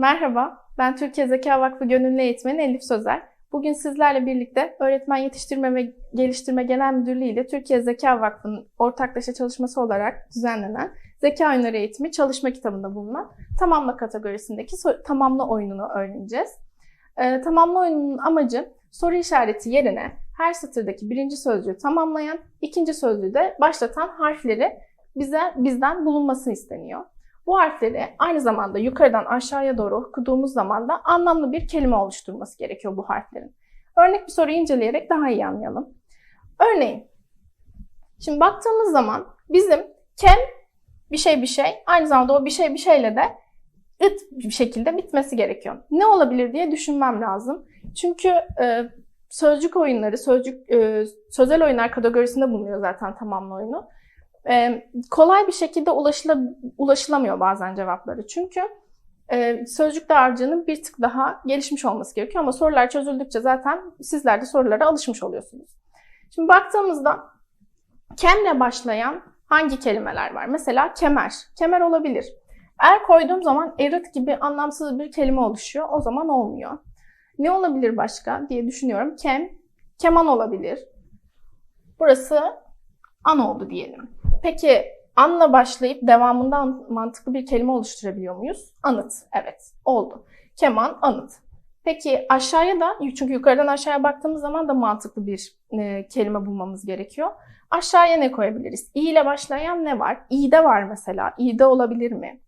Merhaba, ben Türkiye Zeka Vakfı Gönüllü Eğitmeni Elif Sözer. Bugün sizlerle birlikte Öğretmen Yetiştirme ve Geliştirme Genel Müdürlüğü ile Türkiye Zeka Vakfı'nın ortaklaşa çalışması olarak düzenlenen Zeka Oyunları Eğitimi çalışma kitabında bulunan Tamamla kategorisindeki so- tamamla oyununu öğreneceğiz. Ee, tamamla oyununun amacı soru işareti yerine her satırdaki birinci sözcüğü tamamlayan, ikinci sözcüğü de başlatan harfleri bize bizden bulunması isteniyor. Bu harfleri aynı zamanda yukarıdan aşağıya doğru okuduğumuz zaman da anlamlı bir kelime oluşturması gerekiyor bu harflerin. Örnek bir soruyu inceleyerek daha iyi anlayalım. Örneğin, şimdi baktığımız zaman bizim kem bir şey bir şey, aynı zamanda o bir şey bir şeyle de it bir şekilde bitmesi gerekiyor. Ne olabilir diye düşünmem lazım. Çünkü e, sözcük oyunları, sözcük e, sözel oyunlar kategorisinde bulunuyor zaten tamamlı oyunu. E, kolay bir şekilde ulaşıla, ulaşılamıyor bazen cevapları. Çünkü e, sözcük dağarcığının bir tık daha gelişmiş olması gerekiyor ama sorular çözüldükçe zaten sizler de sorulara alışmış oluyorsunuz. Şimdi baktığımızda kemle başlayan hangi kelimeler var? Mesela kemer. Kemer olabilir. Eğer koyduğum zaman erit gibi anlamsız bir kelime oluşuyor. O zaman olmuyor. Ne olabilir başka diye düşünüyorum. Kem, keman olabilir. Burası an oldu diyelim. Peki anla başlayıp devamından mantıklı bir kelime oluşturabiliyor muyuz? Anıt. Evet. Oldu. Keman, anıt. Peki aşağıya da, çünkü yukarıdan aşağıya baktığımız zaman da mantıklı bir e, kelime bulmamız gerekiyor. Aşağıya ne koyabiliriz? İ ile başlayan ne var? İ'de var mesela. İ'de olabilir mi?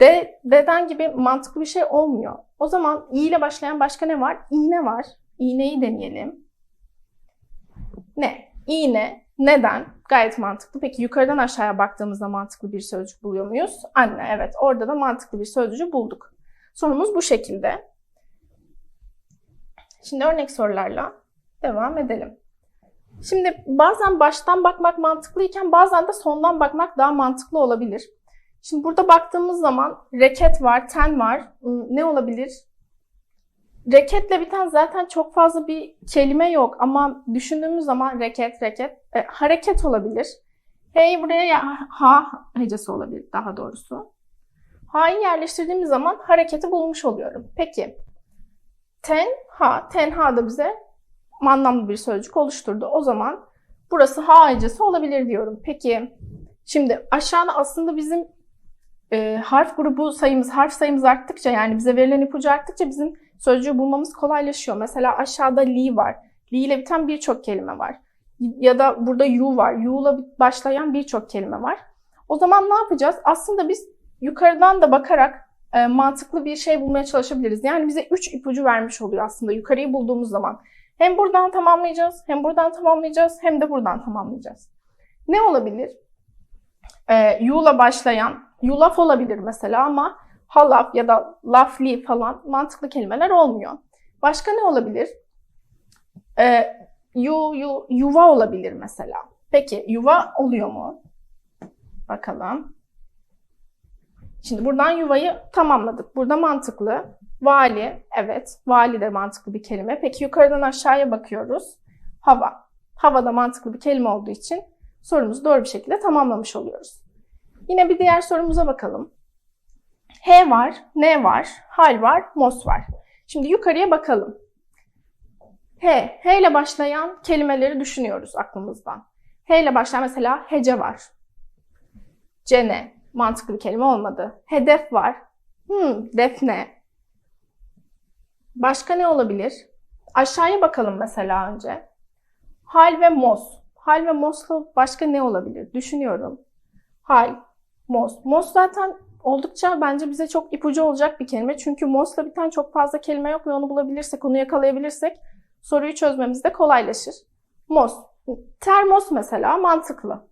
De, deden gibi mantıklı bir şey olmuyor. O zaman i ile başlayan başka ne var? İğne var. İğneyi deneyelim. Ne? İğne. Neden? Gayet mantıklı. Peki yukarıdan aşağıya baktığımızda mantıklı bir sözcük buluyor muyuz? Anne. Evet. Orada da mantıklı bir sözcüğü bulduk. Sorumuz bu şekilde. Şimdi örnek sorularla devam edelim. Şimdi bazen baştan bakmak mantıklıyken bazen de sondan bakmak daha mantıklı olabilir. Şimdi burada baktığımız zaman reket var, ten var. Ne olabilir? Reketle biten zaten çok fazla bir kelime yok ama düşündüğümüz zaman reket, reket, e, hareket olabilir. Hey buraya ya, ha hecesi olabilir daha doğrusu. Ha'yı yerleştirdiğimiz zaman hareketi bulmuş oluyorum. Peki ten, ha, ten ha da bize anlamlı bir sözcük oluşturdu. O zaman burası ha hecesi olabilir diyorum. Peki şimdi aşağıda aslında bizim e, harf grubu sayımız, harf sayımız arttıkça yani bize verilen ipucu arttıkça bizim sözcüğü bulmamız kolaylaşıyor. Mesela aşağıda li var. Li ile biten birçok kelime var. Ya da burada yu var. Yu ile başlayan birçok kelime var. O zaman ne yapacağız? Aslında biz yukarıdan da bakarak e, mantıklı bir şey bulmaya çalışabiliriz. Yani bize 3 ipucu vermiş oluyor aslında yukarıyı bulduğumuz zaman. Hem buradan tamamlayacağız, hem buradan tamamlayacağız, hem de buradan tamamlayacağız. Ne olabilir? E, yu ile başlayan yulaf olabilir mesela ama halaf ya da lafli falan mantıklı kelimeler olmuyor. Başka ne olabilir? Ee, yu, yu, yuva olabilir mesela. Peki yuva oluyor mu? Bakalım. Şimdi buradan yuvayı tamamladık. Burada mantıklı. Vali, evet. Vali de mantıklı bir kelime. Peki yukarıdan aşağıya bakıyoruz. Hava. Hava da mantıklı bir kelime olduğu için sorumuzu doğru bir şekilde tamamlamış oluyoruz. Yine bir diğer sorumuza bakalım. H var, N var, hal var, mos var. Şimdi yukarıya bakalım. H, H ile başlayan kelimeleri düşünüyoruz aklımızdan. H ile başlayan mesela hece var. Cene, mantıklı bir kelime olmadı. Hedef var. Hmm, defne. Başka ne olabilir? Aşağıya bakalım mesela önce. Hal ve mos. Hal ve mosla başka ne olabilir? Düşünüyorum. Hal, mos. Mos zaten oldukça bence bize çok ipucu olacak bir kelime. Çünkü mosla biten çok fazla kelime yok ve onu bulabilirsek, onu yakalayabilirsek soruyu çözmemiz de kolaylaşır. Mos. Termos mesela mantıklı.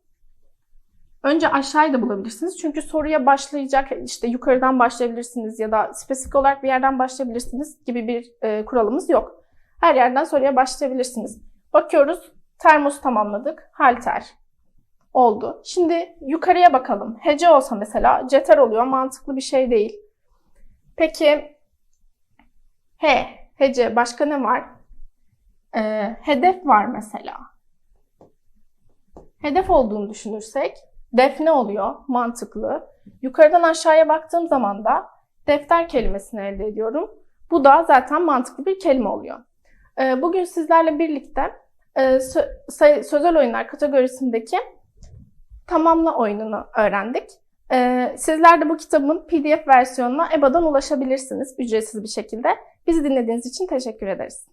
Önce aşağıyı da bulabilirsiniz. Çünkü soruya başlayacak işte yukarıdan başlayabilirsiniz ya da spesifik olarak bir yerden başlayabilirsiniz gibi bir e, kuralımız yok. Her yerden soruya başlayabilirsiniz. Bakıyoruz. Termosu tamamladık. Halter oldu. Şimdi yukarıya bakalım. Hece olsa mesela ceter oluyor. Mantıklı bir şey değil. Peki he, hece başka ne var? Ee, hedef var mesela. Hedef olduğunu düşünürsek defne oluyor. Mantıklı. Yukarıdan aşağıya baktığım zaman da defter kelimesini elde ediyorum. Bu da zaten mantıklı bir kelime oluyor. Ee, Bugün sizlerle birlikte e, sözel oyunlar kategorisindeki tamamla oyununu öğrendik. Ee, Sizler de bu kitabın PDF versiyonuna EBA'dan ulaşabilirsiniz ücretsiz bir şekilde. Bizi dinlediğiniz için teşekkür ederiz.